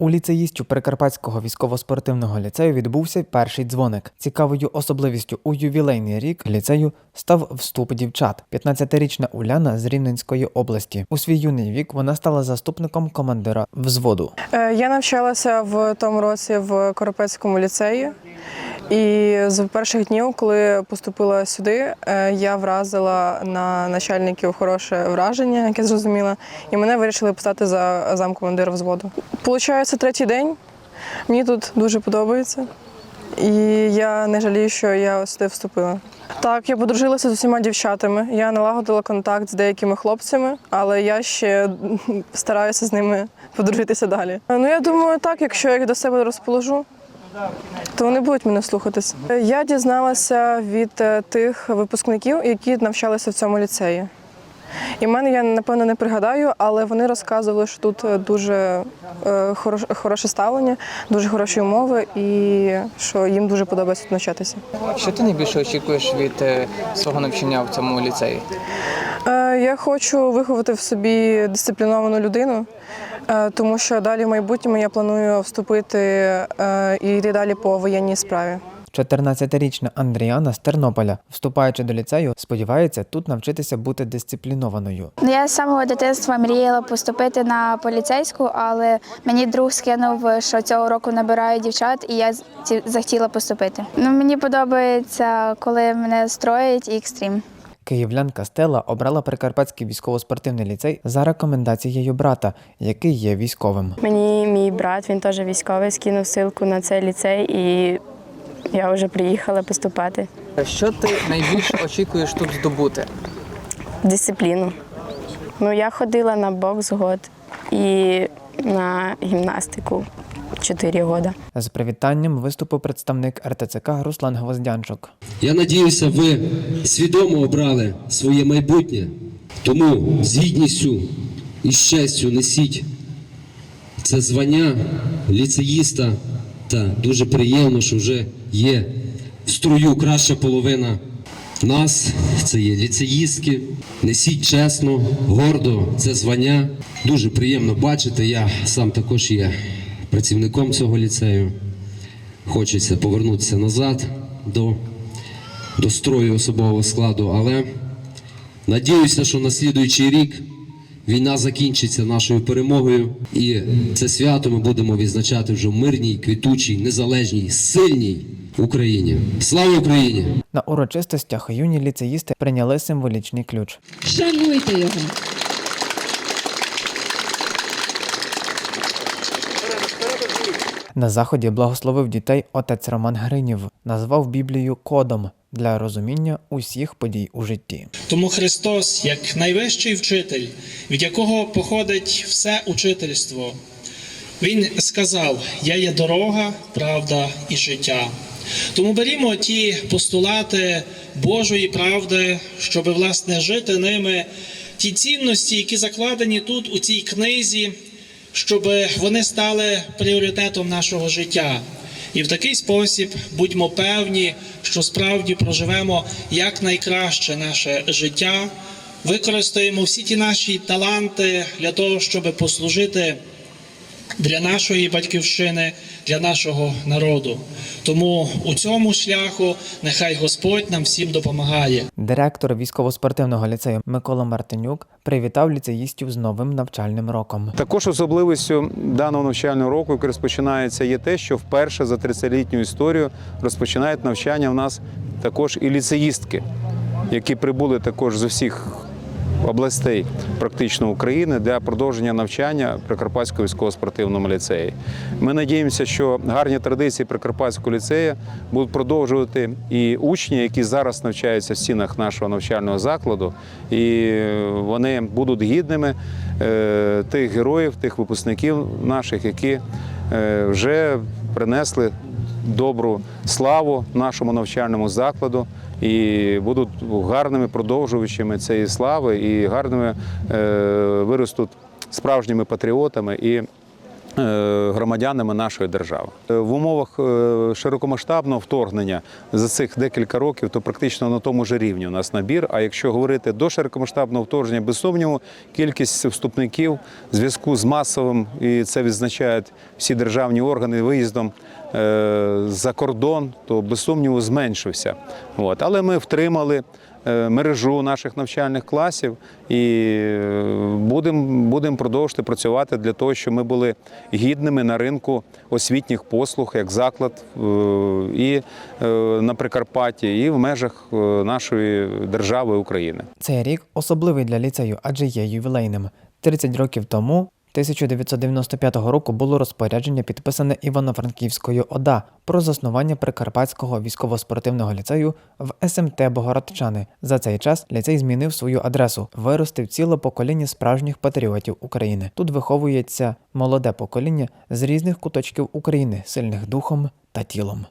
У ліцеїстів Прикарпатського військово-спортивного ліцею відбувся перший дзвоник. Цікавою особливістю у ювілейний рік ліцею став вступ дівчат. 15-річна Уляна з Рівненської області. У свій юний вік вона стала заступником командира взводу. Е, Я навчалася в тому році в Коропецькому ліцеї. І з перших днів, коли поступила сюди, е, я вразила на начальників хороше враження, яке зрозуміла, і мене вирішили поставити за замкомандира взводу. Получається третій день. Мені тут дуже подобається. І я не жалію, що я сюди вступила. Так, я подружилася з усіма дівчатами. Я налагодила контакт з деякими хлопцями, але я ще стараюся з ними подружитися далі. Ну я думаю, так, якщо я їх до себе розположу, то вони будуть мене слухатись. Я дізналася від е, тих випускників, які навчалися в цьому ліцеї. І мене я напевно не пригадаю, але вони розказували, що тут е, дуже е, хорош, хороше ставлення, дуже хороші умови, і що їм дуже подобається навчатися. Що ти найбільше очікуєш від свого навчання в цьому ліцеї? Я хочу виховати в собі дисципліновану людину, е, тому що далі в майбутньому я планую вступити е, і йти далі по воєнній справі. 14-річна Андріана з Тернополя, вступаючи до ліцею, сподівається тут навчитися бути дисциплінованою. Я з самого дитинства мріяла поступити на поліцейську, але мені друг скинув, що цього року набирають дівчат, і я захотіла поступити. Ну, мені подобається, коли мене строять і екстрім. Київлянка Стела обрала Прикарпатський військово-спортивний ліцей за рекомендацією брата, який є військовим. Мені мій брат, він теж військовий, скинув ссылку на цей ліцей, і я вже приїхала поступати. Що ти найбільше очікуєш тут здобути? Дисципліну. Ну, я ходила на бокс год і на гімнастику 4 роки. З привітанням виступив представник РТЦК Руслан Гвоздянчук. Я надіюся, ви свідомо обрали своє майбутнє, тому з гідністю і з честю несіть це звання ліцеїста. Та дуже приємно, що вже є в струю краща половина нас. Це є ліцеїстки. Несіть чесно, гордо це звання. Дуже приємно бачити. Я сам також є працівником цього ліцею. Хочеться повернутися назад до до строю особового складу, але надіюся, що на слідуючий рік війна закінчиться нашою перемогою, і це свято ми будемо відзначати вже в мирній, квітучій, незалежній, сильній Україні. Слава Україні! На урочистостях юні ліцеїсти прийняли символічний ключ. Шануйте його. На заході благословив дітей отець Роман Гринів, назвав Біблію кодом для розуміння усіх подій у житті. Тому Христос, як найвищий вчитель, від якого походить все учительство, Він сказав: Я є дорога, правда і життя. Тому берімо ті постулати Божої правди, щоб власне жити ними, ті цінності, які закладені тут у цій книзі, щоб вони стали пріоритетом нашого життя. І в такий спосіб будьмо певні, що справді проживемо якнайкраще наше життя, використаємо всі ті наші таланти для того, щоб послужити для нашої батьківщини, для нашого народу. Тому у цьому шляху нехай Господь нам всім допомагає. Директор військово-спортивного ліцею Микола Мартинюк привітав ліцеїстів з новим навчальним роком. Також особливістю даного навчального року, який розпочинається, є те, що вперше за 30-літню історію розпочинають навчання в нас також і ліцеїстки, які прибули також з усіх областей практично України для продовження навчання Прикарпатського військово-спортивному ліцеї. Ми надіємося, що гарні традиції Прикарпатського ліцею будуть продовжувати і учні, які зараз навчаються в стінах нашого навчального закладу, і вони будуть гідними е, тих героїв, тих випускників наших, які е, вже принесли добру славу нашому навчальному закладу і будуть гарними продовжувачами цієї слави і гарними е, виростуть справжніми патріотами і е, громадянами нашої держави. Е, В умовах широкомасштабного вторгнення за цих декілька років то практично на тому ж рівні у нас набір. А якщо говорити до широкомасштабного вторгнення, без сумніву, кількість вступників в зв'язку з масовим, і це відзначають всі державні органи виїздом за кордон, то без сумніву зменшився. От. Але ми втримали е, мережу наших навчальних класів і будемо будем продовжувати працювати для того, щоб ми були гідними на ринку освітніх послуг як заклад е, і е, на Прикарпатті, і в межах е, нашої держави України. Цей рік особливий для ліцею, адже є ювілейним. 30 років тому, 1995 року, було розпорядження підписане Івано-Франківською ОДА про заснування Прикарпатського військово-спортивного ліцею в СМТ Богородчани. За цей час ліцей змінив свою адресу, виростив ціле покоління справжніх патріотів України. Тут виховується молоде покоління з різних куточків України, сильних духом та тілом.